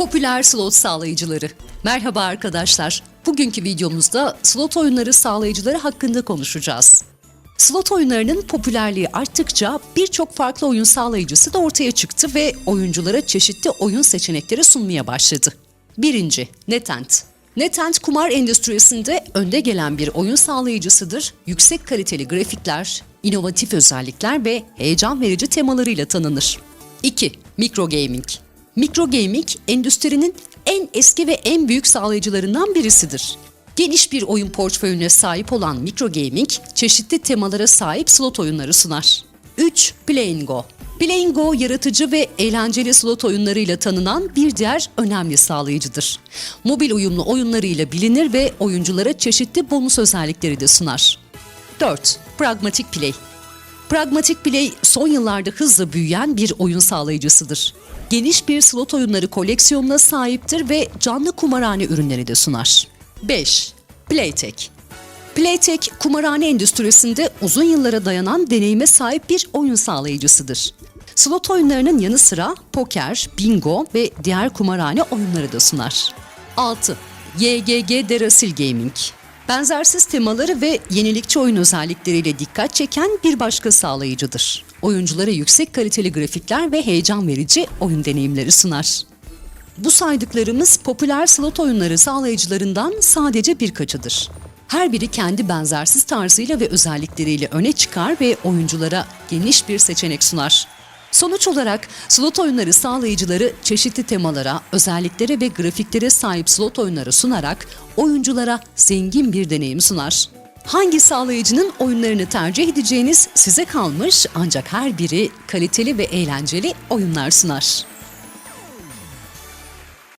Popüler slot sağlayıcıları. Merhaba arkadaşlar. Bugünkü videomuzda slot oyunları sağlayıcıları hakkında konuşacağız. Slot oyunlarının popülerliği arttıkça birçok farklı oyun sağlayıcısı da ortaya çıktı ve oyunculara çeşitli oyun seçenekleri sunmaya başladı. Birinci, NetEnt. NetEnt kumar endüstrisinde önde gelen bir oyun sağlayıcısıdır. Yüksek kaliteli grafikler, inovatif özellikler ve heyecan verici temalarıyla tanınır. 2. Micro Gaming. Micro Gaming endüstrinin en eski ve en büyük sağlayıcılarından birisidir. Geniş bir oyun portföyüne sahip olan Micro Gaming, çeşitli temalara sahip slot oyunları sunar. 3. Play'n Go. Play'n Go yaratıcı ve eğlenceli slot oyunlarıyla tanınan bir diğer önemli sağlayıcıdır. Mobil uyumlu oyunlarıyla bilinir ve oyunculara çeşitli bonus özellikleri de sunar. 4. Pragmatic Play. Pragmatic Play son yıllarda hızla büyüyen bir oyun sağlayıcısıdır. Geniş bir slot oyunları koleksiyonuna sahiptir ve canlı kumarhane ürünleri de sunar. 5. Playtech. Playtech, kumarhane endüstrisinde uzun yıllara dayanan deneyime sahip bir oyun sağlayıcısıdır. Slot oyunlarının yanı sıra poker, bingo ve diğer kumarhane oyunları da sunar. 6. YGG Derasil Gaming Benzersiz temaları ve yenilikçi oyun özellikleriyle dikkat çeken bir başka sağlayıcıdır. Oyunculara yüksek kaliteli grafikler ve heyecan verici oyun deneyimleri sunar. Bu saydıklarımız popüler slot oyunları sağlayıcılarından sadece birkaçıdır. Her biri kendi benzersiz tarzıyla ve özellikleriyle öne çıkar ve oyunculara geniş bir seçenek sunar. Sonuç olarak slot oyunları sağlayıcıları çeşitli temalara, özelliklere ve grafiklere sahip slot oyunları sunarak oyunculara zengin bir deneyim sunar. Hangi sağlayıcının oyunlarını tercih edeceğiniz size kalmış ancak her biri kaliteli ve eğlenceli oyunlar sunar.